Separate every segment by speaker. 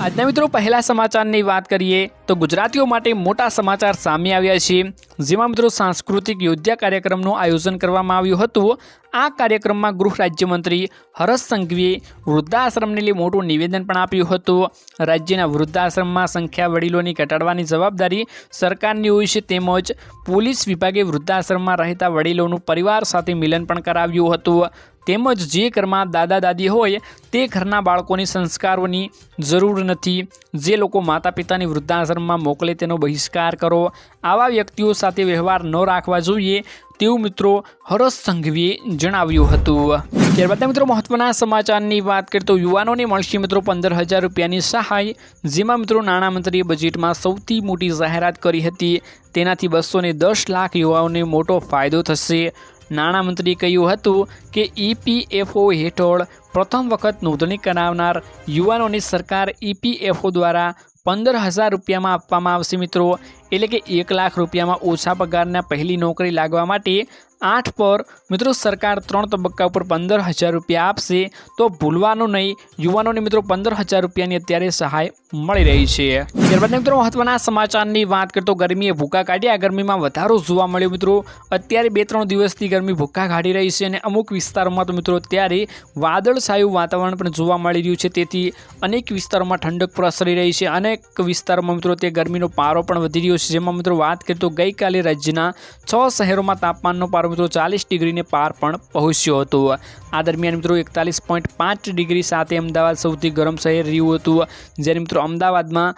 Speaker 1: આજના મિત્રો, પહેલા સમાચારની વાત કરીએ તો ગુજરાતીઓ માટે મોટા સમાચાર સામે આવ્યા છે. જેમાં મિત્રો, સાંસ્કૃતિક યોદ્ધા કાર્યક્રમનું આયોજન કરવામાં આવ્યું હતું. આ કાર્યક્રમમાં ગૃહ રાજ્યમંત્રી હર્ષ સંઘવીએ વૃદ્ધાશ્રમને લઈ મોટું નિવેદન પણ આપ્યું હતું. રાજ્યના વૃદ્ધાશ્રમમાં સંખ્યા વડીલોની ઘટાડવાની જવાબદારી સરકારની હોય છે. તેમજ પોલીસ વિભાગે વૃદ્ધાશ્રમમાં રહેતા વડીલોનું પરિવાર સાથે મિલન પણ કરાવ્યું હતું. તેમજ જે ઘરમાં દાદા દાદી હોય, તે ઘરના બાળકોની સંસ્કારોની જરૂર નથી. જે લોકો માતા પિતાની વૃદ્ધાશ્રમમાં મોકલે તેનો બહિષ્કાર કરો. આવા વ્યક્તિઓ સાથે વ્યવહાર ન રાખવા જોઈએ, તેવું મિત્રો હરસ સંઘવીએ જણાવ્યું હતું. ત્યારબાદ મિત્રો મહત્વના સમાચારની વાત કરીએ તો યુવાનોને મળશે મિત્રો પંદર હજાર રૂપિયાની સહાય, જેમાં મિત્રો નાણામંત્રીએ બજેટમાં સૌથી મોટી જાહેરાત કરી હતી. તેનાથી બસો દસ લાખ યુવાઓને મોટો ફાયદો થશે. નાણામંત્રીએ કહ્યું હતું કે ઈપીએફઓ હેઠળ પ્રથમ વખત નોંધણી કરાવનાર યુવાનોની સરકાર ઈપીએફઓ દ્વારા પંદર હજાર રૂપિયામાં આપવામાં આવશે મિત્રો. એટલે કે એક લાખ રૂપિયામાં ઓછા પગારના પહેલી નોકરી લાગવા માટે આઠ પર. મિત્રો, સરકાર ત્રણ તબક્કા ઉપર પંદર હજાર રૂપિયા આપશે. તો ભૂલવાનું નહીં, યુવાનોને મિત્રો પંદર હજાર રૂપિયાની અત્યારે સહાય મળી રહી છે. ત્યારબાદ મિત્રો, મહત્વના સમાચારની વાત કરતો ગરમીએ ભૂકા કાઢ્યા. ગરમીમાં વધારો જોવા મળ્યો મિત્રો. અત્યારે બે ત્રણ દિવસથી ગરમી ભૂકા કાઢી રહી છે અને અમુક વિસ્તારોમાં તો મિત્રો અત્યારે વાદળછાયું વાતાવરણ પણ જોવા મળી રહ્યું છે. તેથી અનેક વિસ્તારોમાં ઠંડક પ્રસરી રહી છે. અનેક વિસ્તારોમાં મિત્રો તે ગરમીનો પારો પણ વધી રહ્યો છે. જેમાં મિત્રો વાત કરીએ તો ગઈકાલે રાજ્યના છ શહેરોમાં તાપમાનનો પારો મિત્રો, ચાલીસ ડિગ્રીને પાર પણ પહોંચ્યો હતો. આ દરમિયાન મિત્રો એકતાલીસ પોઈન્ટ પાંચ ડિગ્રી સાથે અમદાવાદ સૌથી ગરમ શહેર રહ્યું હતું. જ્યારે મિત્રો અમદાવાદમાં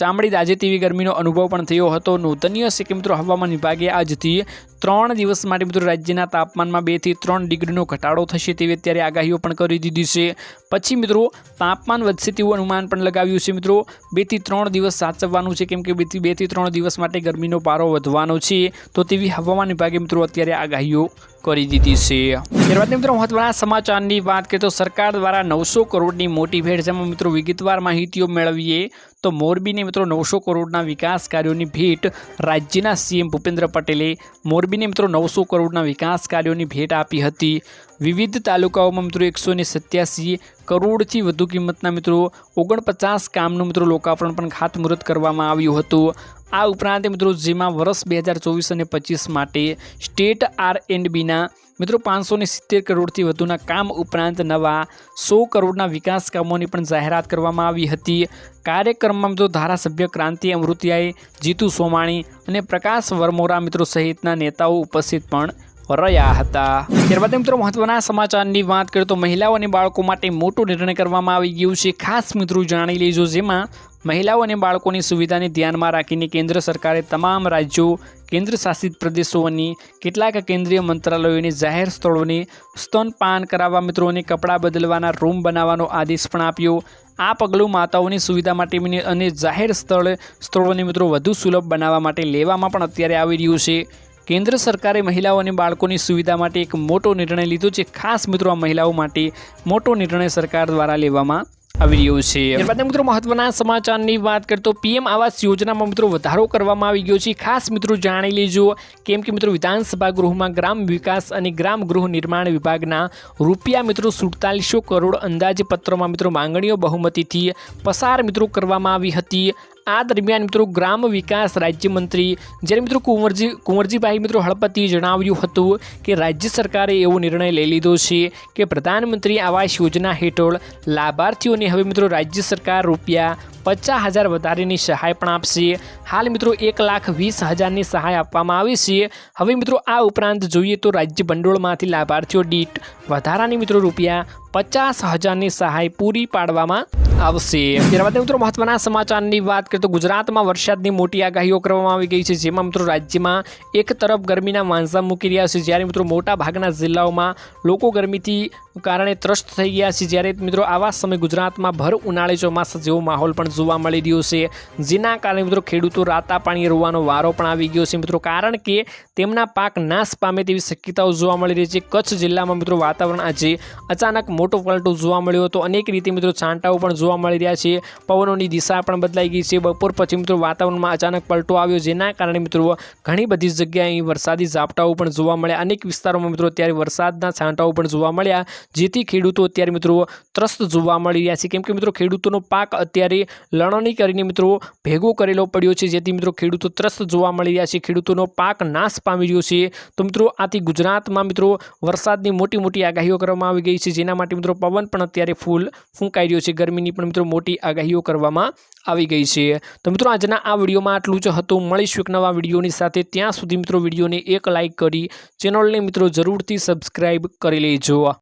Speaker 1: ચામડી દાજે તેવી ગરમીનો અનુભવ પણ થયો હતો. નોંધનીય છે કે મિત્રો હવામાન વિભાગે આજથી ત્રણ દિવસ માટે મિત્રો રાજ્યના તાપમાનમાં બેથી ત્રણ ડિગ્રીનો ઘટાડો થશે તેવી અત્યારે આગાહીઓ પણ કરી દીધી છે. પછી મિત્રો, તાપમાન વધશે તેવું અનુમાન પણ લગાવ્યું છે મિત્રો. બેથી ત્રણ દિવસ સાચવવાનું છે, કેમ કે બેથી બેથી ત્રણ દિવસ માટે ગરમીનો પારો વધવાનો છે. તો તેવી હવામાન વિભાગે મિત્રો અત્યારે આગાહીઓ કરી દીધી છે. ત્યારબાદ મિત્રો, મહત્વના સમાચારની વાત કરીએ તો સરકાર દ્વારા નવસો કરોડની મોટી ભેટ જેમાં મિત્રો વિગતવાર માહિતીઓ મેળવીએ તો મોરબીને મિત્રો નવસો કરોડના વિકાસ કાર્યોની ભેટ રાજ્યના સીએમ ભૂપેન્દ્ર પટેલે મોરબીને મિત્રો નવસો કરોડના વિકાસ કાર્યોની ભેટ આપી હતી. વિવિધ તાલુકાઓમાં મિત્રો એકસો ને સત્યાસી કરોડથી વધુ કિંમતના મિત્રો ઓગણપચાસ કામનું મિત્રો લોકાર્પણ પણ ખાતમુહૂર્ત કરવામાં આવ્યું હતું. આ ઉપરાંત મિત્રો જેમાં વર્ષ બે હજાર ચોવીસ અને પચીસ માટે સ્ટેટ આર એન્ડ બીના મિત્રો પાંચસો ને સિત્તેર કરોડથી વધુના કામ ઉપરાંત નવા સો કરોડના વિકાસ કામોની પણ જાહેરાત કરવામાં આવી હતી. કાર્યક્રમમાં મિત્રો ધારાસભ્ય ક્રાંતિ અમૃતિયાએ જીતુ સોમાણી અને પ્રકાશ વરમોરા મિત્રો સહિતના નેતાઓ ઉપસ્થિત પણ રહ્યા હતા. ત્યારબાદ મિત્રો મહત્વના સમાચારની વાત કરીએ તો મહિલાઓ અને બાળકો માટે મોટો નિર્ણય કરવામાં આવી ગયું છે. ખાસ મિત્રો જાણી લેજો જેમાં મહિલાઓ અને બાળકોની સુવિધાને ધ્યાનમાં રાખીને કેન્દ્ર સરકારે તમામ રાજ્યો કેન્દ્ર શાસિત પ્રદેશોની કેટલાક કેન્દ્રીય મંત્રાલયોની જાહેર સ્થળોને સ્તનપાન કરાવવા મિત્રોને કપડાં બદલવાના રૂમ બનાવવાનો આદેશ પણ આપ્યો. આ પગલું માતાઓની સુવિધા માટે અને જાહેર સ્થળ, સ્થળોને મિત્રો વધુ સુલભ બનાવવા માટે લેવામાં પણ અત્યારે આવી રહ્યું છે. કેન્દ્ર સરકારે મહિલાઓ અને બાળકોની સુવિધા માટે એક મોટો નિર્ણય લીધો છે. ખાસ મિત્રો, આ મહિલાઓ માટે મોટો નિર્ણય સરકાર દ્વારા લેવામાં આવી રહ્યો છે. ત્યારબાદ મિત્રો, મહત્વના સમાચારની વાત કરીએ તો પીએમ આવાસ યોજનામાં મિત્રો વધારો કરવામાં આવી ગયો છે. ખાસ મિત્રો જાણી લેજો, કેમ કે મિત્રો, વિધાનસભા ગૃહમાં ગ્રામ વિકાસ અને ગ્રામ ગૃહ નિર્માણ વિભાગના રૂપિયા મિત્રો સુડતાલીસો કરોડ અંદાજપત્રમાં મિત્રો માંગણીઓ બહુમતીથી પસાર મિત્રો કરવામાં આવી હતી. આ દરમિયાન મિત્રો ગ્રામ વિકાસ રાજ્યમંત્રી, જ્યારે મિત્રો કુંવરજી, કુંવરજીભાઈ મિત્રો હળપતિએ જણાવ્યું હતું કે રાજ્ય સરકારે એવો નિર્ણય લઈ લીધો છે કે પ્રધાનમંત્રી આવાસ યોજના હેઠળ લાભાર્થીઓને હવે મિત્રો રાજ્ય સરકાર રૂપિયા પચાસ હજાર વધારેની સહાય પણ આપશે. હાલ મિત્રો એક લાખ વીસ હજારની સહાય આપવામાં આવી છે. હવે મિત્રો આ ઉપરાંત જોઈએ તો રાજ્ય ભંડોળમાંથી લાભાર્થીઓ દીઠ વધારાની મિત્રો રૂપિયા પચાસ હજારની સહાય પૂરી પાડવામાં આવશે. ત્યારબાદ મિત્રો મહત્વના સમાચારની વાત કરીએ તો ગુજરાતમાં વરસાદની મોટી આગાહીઓ કરવામાં આવી ગઈ છે, જેમાં મિત્રો રાજ્યમાં એક તરફ ગરમીના માંઝા મૂકી રહ્યા છે, જ્યારે મિત્રો મોટા ભાગના જિલ્લાઓમાં લોકો ગરમીથી કારણે ત્રસ્ત થઈ ગયા છે, જ્યારે મિત્રો આવા સમય ગુજરાતમાં ભર ઉનાળે ચોમાસા જેવો માહોલ પણ જોવા મળી રહ્યો છે. જેના કારણે મિત્રો ખેડૂતો રાતા પાણી રોવાનો વારો પણ આવી ગયો છે. મિત્રો કારણ કે તેમના પાક નાશ પામે તેવી શક્યતાઓ જોવા મળી રહી છે. કચ્છ જિલ્લામાં મિત્રો વાતાવરણ આજે અચાનક મોટો પલટો જોવા મળ્યો હતો. અનેક રીતે મિત્રો છાંટાઓ પણ જોવા મળી રહ્યા છે. પવનોની દિશા પણ બદલાઈ ગઈ છે. બપોર પછી મિત્રો વાતાવરણમાં અચાનક પલટો આવ્યો. જેના કારણે મિત્રો ઘણી બધી જગ્યાએ અહીં વરસાદી ઝાપટાઓ પણ જોવા મળ્યા. અનેક વિસ્તારોમાં મિત્રો અત્યારે વરસાદના છાંટાઓ પણ જોવા મળ્યા. જેથી ખેડૂતો અત્યારે મિત્રો ત્રસ્ત જોવા મળી રહ્યા છે. કેમ કે મિત્રો ખેડૂતોનો પાક અત્યારે લણણી કરીને મિત્રો ભેગો કરેલો પડ્યો છે. જેથી મિત્રો ખેડૂતો ત્રસ્ત જોવા મળી રહ્યા છે. ખેડૂતોનો પાક નાશ પામી રહ્યો છે. તો મિત્રો આથી ગુજરાતમાં મિત્રો વરસાદની મોટી મોટી આગાહીઓ કરવામાં આવી ગઈ છે. જેના માટે મિત્રો પવન પણ અત્યારે ફૂલ ફૂંકાઈ રહ્યો છે. ગરમીની પણ મિત્રો મોટી આગાહીઓ કરવામાં આવી ગઈ છે. તો મિત્રો આજના આ વિડીયોમાં આટલું જ હતું. મળીશું એક નવા વિડીયોની સાથે. ત્યાં સુધી મિત્રો વિડીયોને એક લાઇક કરી ચેનલને મિત્રો જરૂરથી સબસ્ક્રાઈબ કરી લેજો.